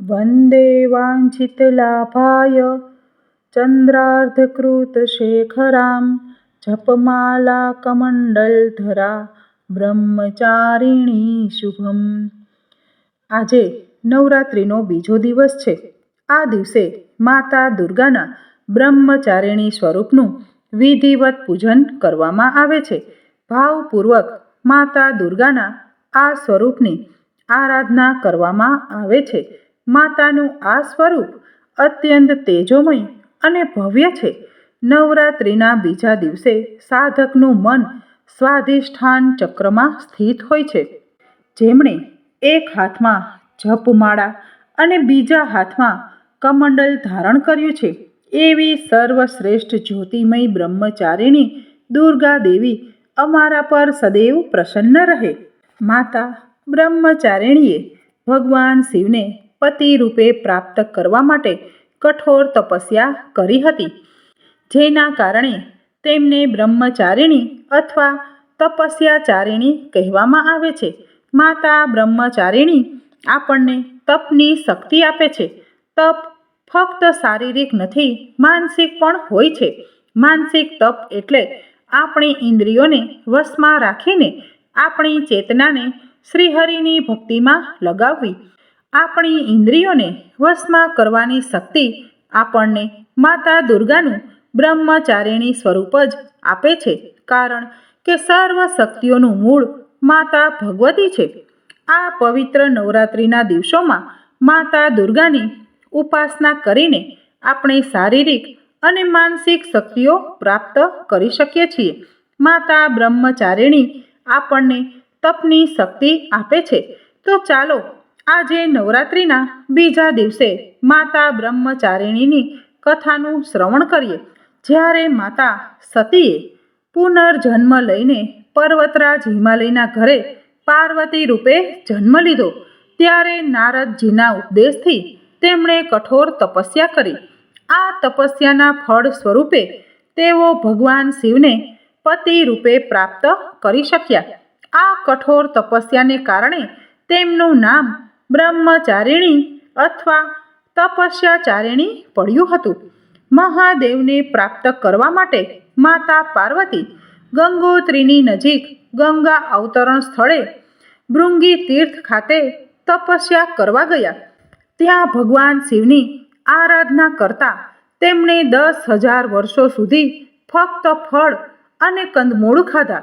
વંદે વાંચિતલાભાય ચંદ્રાર્ધકૃત શેખરામ, જપમાલા કમંડલધરા બ્રહ્મચારિણી શુભમ. આજે નવરાત્રિનો બીજો દિવસ છે. આ દિવસે માતા દુર્ગાના બ્રહ્મચારિણી સ્વરૂપનું વિધિવત પૂજન કરવામાં આવે છે. ભાવપૂર્વક માતા દુર્ગાના આ સ્વરૂપની આરાધના કરવામાં આવે છે. માતાનું આ સ્વરૂપ અત્યંત તેજોમય અને ભવ્ય છે. નવરાત્રિના બીજા દિવસે સાધકનું મન સ્વાધિષ્ઠાન ચક્રમાં સ્થિત હોય છે. જેમણે એક હાથમાં જપમાળા અને બીજા હાથમાં કમંડલ ધારણ કર્યું છે. એવી સર્વશ્રેષ્ઠ જ્યોતિમય બ્રહ્મચારિણી દુર્ગા દેવી અમારા પર સદૈવ પ્રસન્ન રહે. માતા બ્રહ્મચારિણીએ ભગવાન શિવને પતિ રૂપે પ્રાપ્ત કરવા માટે કઠોર તપસ્યા કરી હતી. જેના કારણે તેમને બ્રહ્મચારિણી અથવા તપસ્યાચારિણી કહેવામાં આવે છે. માતા બ્રહ્મચારિણી આપણને તપની શક્તિ આપે છે. તપ ફક્ત શારીરિક નથી, માનસિક પણ હોય છે. માનસિક તપ એટલે આપણી ઇન્દ્રિયોને વશમાં રાખીને આપણી ચેતનાને શ્રીહરિની ભક્તિમાં લગાવવી. આપણી ઇન્દ્રિયોને વશમાં કરવાની શક્તિ આપણને માતા દુર્ગાનું બ્રહ્મચારિણી સ્વરૂપ જ આપે છે. કારણ કે સર્વ શક્તિઓનું મૂળ માતા ભગવતી છે. આ પવિત્ર નવરાત્રિના દિવસોમાં માતા દુર્ગાની ઉપાસના કરીને આપણે શારીરિક અને માનસિક શક્તિઓ પ્રાપ્ત કરી શકીએ છીએ. માતા બ્રહ્મચારિણી આપણને તપની શક્તિ આપે છે. તો ચાલો આજે નવરાત્રિના બીજા દિવસે માતા બ્રહ્મચારિણીની કથાનું શ્રવણ કરીએ. જ્યારે માતા સતીએ પુનર્જન્મ લઈને પર્વતરાજ હિમાલયના ઘરે પાર્વતી રૂપે જન્મ લીધો, ત્યારે નારદજીના ઉપદેશથી તેમણે કઠોર તપસ્યા કરી. આ તપસ્યાના ફળ સ્વરૂપે તેઓ ભગવાન શિવને પતિ રૂપે પ્રાપ્ત કરી શક્યા. આ કઠોર તપસ્યાને કારણે તેમનું નામ બ્રહ્મચારિણી અથવા તપસ્યાચારિણી પડ્યું હતું. મહાદેવને પ્રાપ્ત કરવા માટે માતા પાર્વતી ગંગોત્રીની નજીક ગંગા અવતરણ સ્થળે ભૃંગી તીર્થ ખાતે તપસ્યા કરવા ગયા. ત્યાં ભગવાન શિવની આરાધના કરતા તેમણે દસ હજાર વર્ષો સુધી ફક્ત ફળ અને કંદમૂળ ખાધા.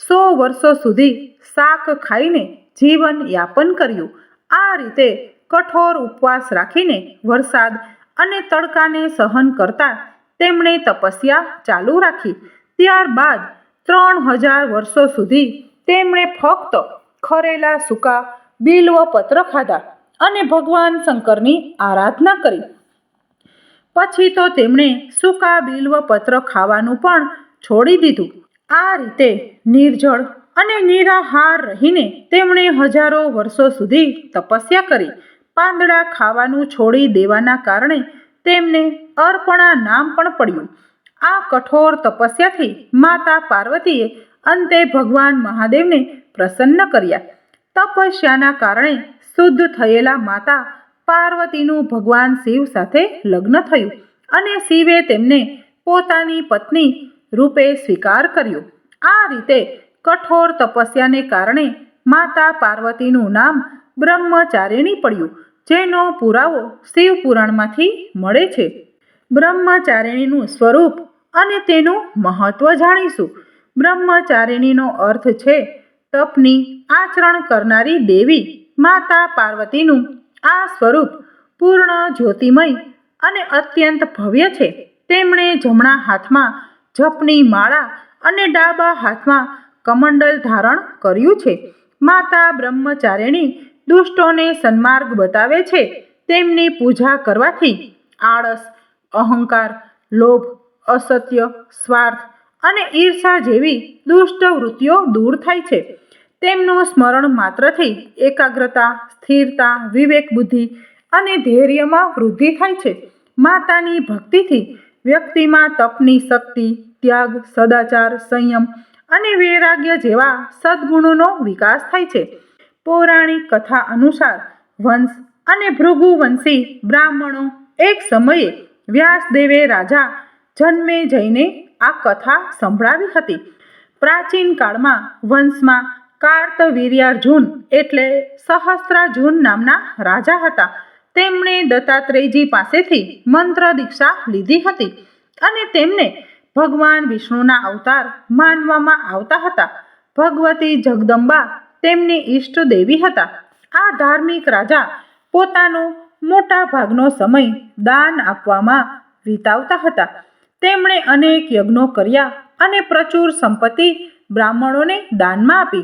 સો વર્ષો સુધી શાક ખાઈને જીવન યાપન કર્યું. આ રીતે કઠોર ઉપવાસ રાખીને વરસાદ અને તડકાને સહન કરતા તેમણે તપસ્યા ચાલુ રાખી. ત્યારબાદ ત્રણ હજાર વર્ષો સુધી તેમણે ફક્ત ખરેલા સૂકા બિલ્વ પત્ર ખાધા અને ભગવાન શંકરની આરાધના કરી. પછી તો તેમણે સૂકા બિલ્વ પત્ર ખાવાનું પણ છોડી દીધું. આ રીતે નિર્જળ અને નિરાહાર રહીને તેમણે હજારો વર્ષો સુધી તપસ્યા કરી. પાંદડા ખાવાનું છોડી દેવાના કારણે તેમને અર્પણા નામ પણ પડ્યું. આ કઠોર તપસ્યાથી માતા પાર્વતીએ અંતે ભગવાન મહાદેવને પ્રસન્ન કર્યા. તપસ્યાના કારણે શુદ્ધ થયેલા માતા પાર્વતીનું ભગવાન શિવ સાથે લગ્ન થયું અને શિવે તેમને પોતાની પત્ની રૂપે સ્વીકાર કર્યો. આ રીતે કઠોર તપસ્યાને કારણે માતા પાર્વતીનું નામ બ્રહ્મચારિણી પડ્યું, જેનો પુરાવો શિવ પુરાણમાંથી મળે છે. બ્રહ્મચારિણીનું સ્વરૂપ અને તેનું મહત્વ જાણીશું. બ્રહ્મચારિણીનો અર્થ છે, તપની આચરણ કરનારી દેવી. માતા પાર્વતીનું આ સ્વરૂપ પૂર્ણ જ્યોતિમય અને અત્યંત ભવ્ય છે. તેમણે જમણા હાથમાં જપની માળા અને ડાબા હાથમાં કમંડલ ધારણ કર્યું છે. માતા બ્રહ્મચારિણી દુષ્ટોને સન્માર્ગ બતાવે છે. તેમની પૂજા કરવાથી આળસ, અહંકાર, લોભ, અસત્ય, સ્વાર્થ અને ઈર્ષા જેવી દુષ્ટ વૃત્તિઓ દૂર થાય છે. તેમનું સ્મરણ માત્રથી એકાગ્રતા, સ્થિરતા, વિવેક બુદ્ધિ અને ધૈર્યમાં વૃદ્ધિ થાય છે. માતાની ભક્તિથી વ્યક્તિમાં તપની શક્તિ, ત્યાગ, સદાચાર, સંયમ અને વૈરાગ્ય જેવા સદ્ગુણોનો વિકાસ થાય છે. પૌરાણિક કથા અનુસાર વંશ અને ભૃગુવંશી બ્રાહ્મણો એક સમયે વ્યાસદેવે રાજા જન્મે જઈને આ કથા સંભળાવી હતી. પ્રાચીન કાળમાં વંશમાં કાર્તવીર્યાર્જુન એટલે સહસ્ત્રાર્જુન નામના રાજા હતા. તેમણે દત્તાત્રેયજી પાસેથી મંત્ર દીક્ષા લીધી હતી અને તેમને ભગવાન વિષ્ણુના અવતાર માનવામાં આવતા હતા. ભગવતી જગદંબા તેમની ઈષ્ટ દેવી હતા. આ ધાર્મિક રાજા પોતાનો મોટા ભાગનો સમય દાન આપવામાં વિતાવતા હતા. તેમણે અનેક યજ્ઞો કર્યા અને પ્રચુર સંપત્તિ બ્રાહ્મણોને દાનમાં આપી.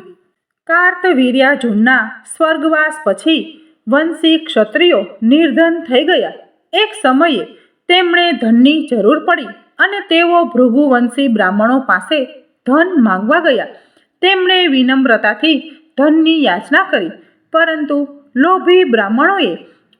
કાર્તવીર્યાર્જુનના સ્વર્ગવાસ પછી વંશી ક્ષત્રિયો નિર્ધન થઈ ગયા. એક સમયે તેમણે ધનની જરૂર પડી. અને તેઓ ભૃગુવંશી બ્રાહ્મણો પાસે ધન માંગવા ગયા. તેમણે વિનમ્રતાથી ધનની યાચના કરી, પરંતુ લોભી બ્રાહ્મણોએ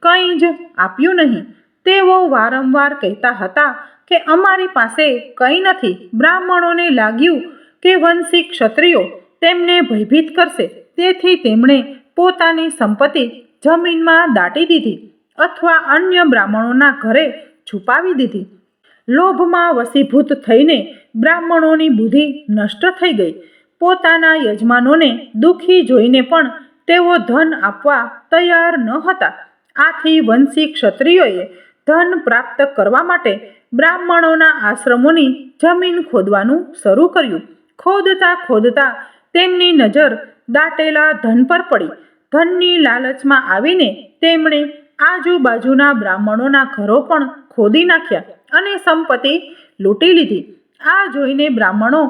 કંઈ જ આપ્યું નહીં. તેઓ વારંવાર કહેતા હતા કે અમારી પાસે કંઈ નથી. બ્રાહ્મણોને લાગ્યું કે વંશી ક્ષત્રિયો તેમને ભયભીત કરશે. તેથી તેમણે પોતાની સંપત્તિ જમીનમાં દાટી દીધી અથવા અન્ય બ્રાહ્મણોના ઘરે છુપાવી દીધી. લોભમાં વસીભૂત થઈને બ્રાહ્મણોની બુદ્ધિ નષ્ટ થઈ ગઈ. પોતાના યજમાનોને દુઃખી જોઈને પણ તેઓ ધન આપવા તૈયાર ન હતા. આથી વંશી ક્ષત્રિયોએ ધન પ્રાપ્ત કરવા માટે બ્રાહ્મણોના આશ્રમોની જમીન ખોદવાનું શરૂ કર્યું. ખોદતા ખોદતા તેમની નજર દાટેલા ધન પર પડી. ધનની લાલચમાં આવીને તેમણે આજુબાજુના બ્રાહ્મણોના ઘરો પણ ખોદી નાખ્યા. અને સંપત્તિ લૂંટી લીધી. આ જોઈને બ્રાહ્મણો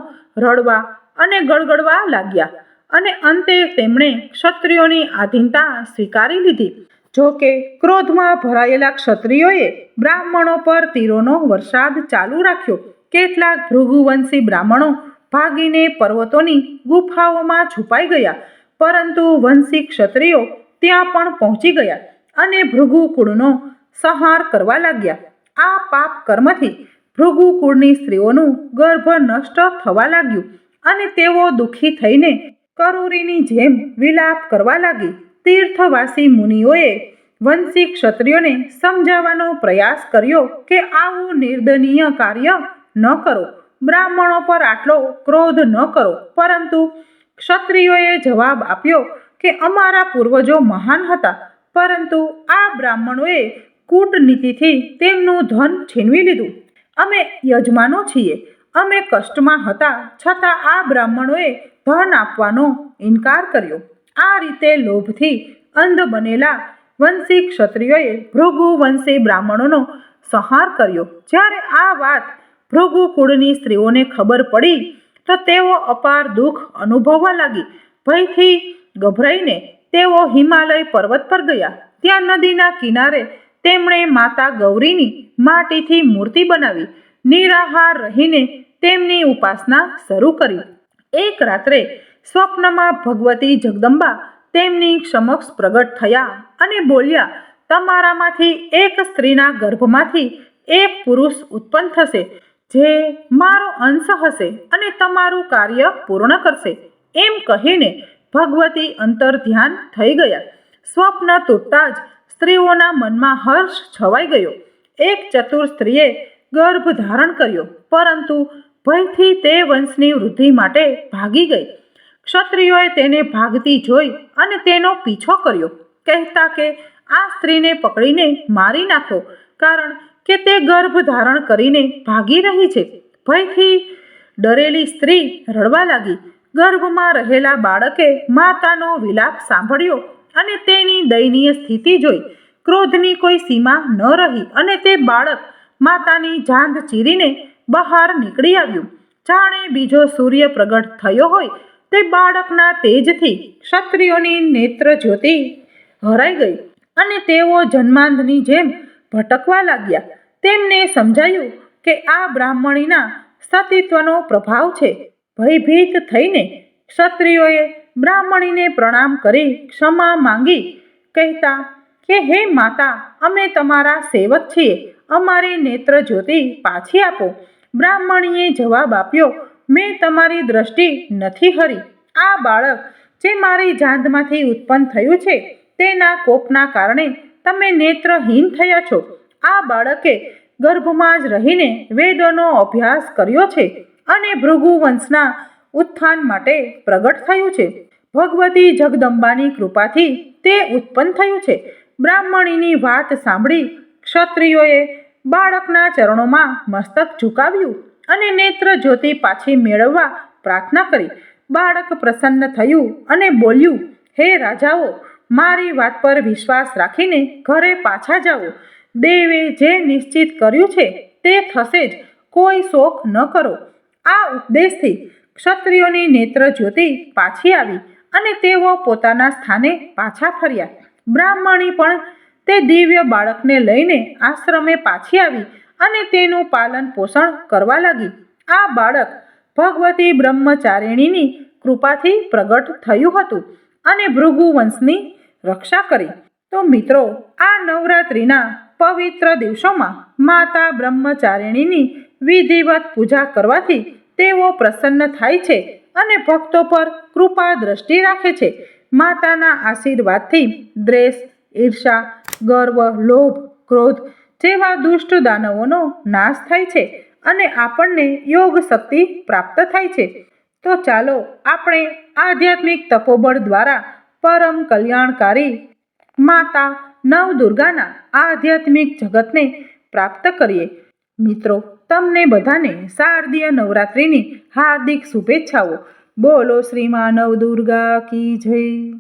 રડવા અને ગળગળવા લાગ્યા અને અંતે તેમણે ક્ષત્રિયોની આધીનતા સ્વીકારી લીધી. જો કે ક્રોધમાં ભરાયેલા ક્ષત્રિયોએ બ્રાહ્મણો પર તીરોનો વરસાદ ચાલુ રાખ્યો. કેટલાક ભૃગુવંશી બ્રાહ્મણો ભાગીને પર્વતોની ગુફાઓમાં છુપાઈ ગયા, પરંતુ વંશી ક્ષત્રિયો ત્યાં પણ પહોંચી ગયા અને ભૃગુ કુળનો સંહાર કરવા લાગ્યા. આ પાપ કર્મથી ભૃગુ કુળની સ્ત્રીઓનું ગર્ભ નષ્ટ થવા લાગ્યું અને તેઓ દુઃખી થઈને કરૂરીની જેમ વિલાપ કરવા લાગી. તીર્થવાસી મુનિઓએ વંશી ક્ષત્રિયોને સમજાવવાનો પ્રયાસ કર્યો કે આવું નિર્દનીય કાર્ય ન કરો. બ્રાહ્મણો પર આટલો ક્રોધ ન કરો. પરંતુ ક્ષત્રિયોએ જવાબ આપ્યો કે અમારા પૂર્વજો મહાન હતા. પરંતુ આ બ્રાહ્મણોએ કૂટનીતિથી તેમનું ધન છીનવી લીધું. અમે યજમાનો છીએ. અમે કષ્ટમાં હતા, છતાં આ બ્રાહ્મણોએ ધન આપવાનો ઇનકાર કર્યો. આ રીતે લોભથી અંધ બનેલા વંશી ક્ષત્રિયોએ ભૃગુ વંશી બ્રાહ્મણોનો સંહાર કર્યો. જ્યારે આ વાત ભૃગુ કુળની સ્ત્રીઓને ખબર પડી, તો તેઓ અપાર દુઃખ અનુભવવા લાગી. ભયથી ગભરાઈને તેઓ હિમાલય પર્વત પર ગયા. ત્યાં નદીના કિનારે તેમણે માતા ગૌરીની માટીથી મૂર્તિ બનાવી, નિરાહાર રહીને તેમની ઉપાસના શરૂ કરી. એક રાત્રે સ્વપ્નમાં ભગવતી જગદંબા તેમની સમક્ષ પ્રગટ થયા અને બોલ્યા, તમારામાંથી એક સ્ત્રીના ગર્ભમાંથી એક પુરુષ ઉત્પન્ન થશે, જે મારો અંશ હશે અને તમારું કાર્ય પૂર્ણ કરશે. એમ કહીને ભગવતી અંતર ધ્યાન થઈ ગયા. સ્વપ્ન તૂટતા જ સ્ત્રીઓના મનમાં હર્ષ છવાઈ ગયો. એક ચતુર સ્ત્રીએ ગર્ભ ધારણ કર્યો, પરંતુ ભયથી તે વંશની વૃદ્ધિ માટે ભાગી ગઈ. ક્ષત્રિયોએ તેને ભાગતી જોઈ અને તેનો પીછો કર્યો. કહેતા કે, આ સ્ત્રીને પકડીને મારી નાખો, કારણ કે તે ગર્ભ ધારણ કરીને ભાગી રહી છે. ભયથી ડરેલી સ્ત્રી રડવા લાગી. ગર્ભમાં રહેલા બાળકે માતાનો વિલાપ સાંભળ્યો. અને તેની દયનીય સ્થિતિ જોઈ. ક્રોધની કોઈ સીમા ન રહી અને તે બાળક માતાની જાંઘ ચીરીને બહાર નીકળી આવ્યું. જાણે બીજો સૂર્ય પ્રગટ થયો હોય, તે બાળકના તેજથી ક્ષત્રિયોની નેત્ર જ્યોતિ હરાઈ ગઈ અને તેઓ જન્માંધની જેમ ભટકવા લાગ્યા. તેમને સમજાયું કે આ બ્રાહ્મણીના સતીત્વનો પ્રભાવ છે. ભયભીત થઈને ક્ષત્રિયોએ બ્રાહ્મણીને પ્રણામ કરી ક્ષમા માંગી, કહેતા, કે હે માતા, અમે તમારા સેવક છીએ. અમારી નેત્ર જ્યોતિ પાછી આપો. બ્રાહ્મણીએ જવાબ આપ્યો, મેં તમારી દ્રષ્ટિ નથી હરી. આ બાળક જે મારી જાંઘમાંથી ઉત્પન્ન થયું છે, તેના કોપના કારણે તમે નેત્રહીન થયા છો. આ બાળકે ગર્ભમાં જ રહીને વેદોનો અભ્યાસ કર્યો છે અને ભૃગુ વંશના ઉત્થાન માટે પ્રગટ થયું છે. ભગવતી જગદંબાની કૃપાથી તે ઉત્પન્ન થયું છે. બ્રાહ્મણીની વાત સાંભળી ક્ષત્રિયોએ બાળકના ચરણોમાં મસ્તક ઝુકાવ્યું અને નેત્ર જ્યોતિ પાછી મેળવવા પ્રાર્થના કરી. બાળક પ્રસન્ન થયું અને બોલ્યું, હે રાજાઓ, મારી વાત પર વિશ્વાસ રાખીને ઘરે પાછા જાઓ. દેવે જે નિશ્ચિત કર્યું છે તે થશે જ. કોઈ શોક ન કરો. આ ઉપદેશથી ક્ષત્રિયોની નેત્ર જ્યોતિ પાછી આવી. અને તેઓ પોતાના સ્થાને પાછા ફર્યા. બ્રાહ્મણી પણ તે દિવ્ય બાળકને લઈને આશ્રમે પાછી આવી અને તેનું પાલન પોષણ કરવા લાગી. આ બાળક ભગવતી બ્રહ્મચારિણીની કૃપાથી પ્રગટ થયું હતું અને ભૃગુ વંશની રક્ષા કરી. તો મિત્રો, આ નવરાત્રિના પવિત્ર દિવસોમાં માતા બ્રહ્મચારિણીની વિધિવત પૂજા કરવાથી તેઓ પ્રસન્ન થાય છે. અને ભક્તો પર કૃપા દ્રષ્ટિ રાખે છે. માતાના આશીર્વાદથી દ્વેષ, ઈર્ષા, ગર્વ, લોભ, ક્રોધ જેવા દુષ્ટ દાનવોનો નાશ થાય છે અને આપણને યોગ શક્તિ પ્રાપ્ત થાય છે. તો ચાલો આપણે આધ્યાત્મિક તપોબળ દ્વારા પરમ કલ્યાણકારી માતા નવદુર્ગાના આધ્યાત્મિક જગતને પ્રાપ્ત કરીએ. મિત્રો તમને બધાને શારદીય નવરાત્રિની હાર્દિક શુભેચ્છાઓ. બોલો શ્રીમા નવદુર્ગા કી જય.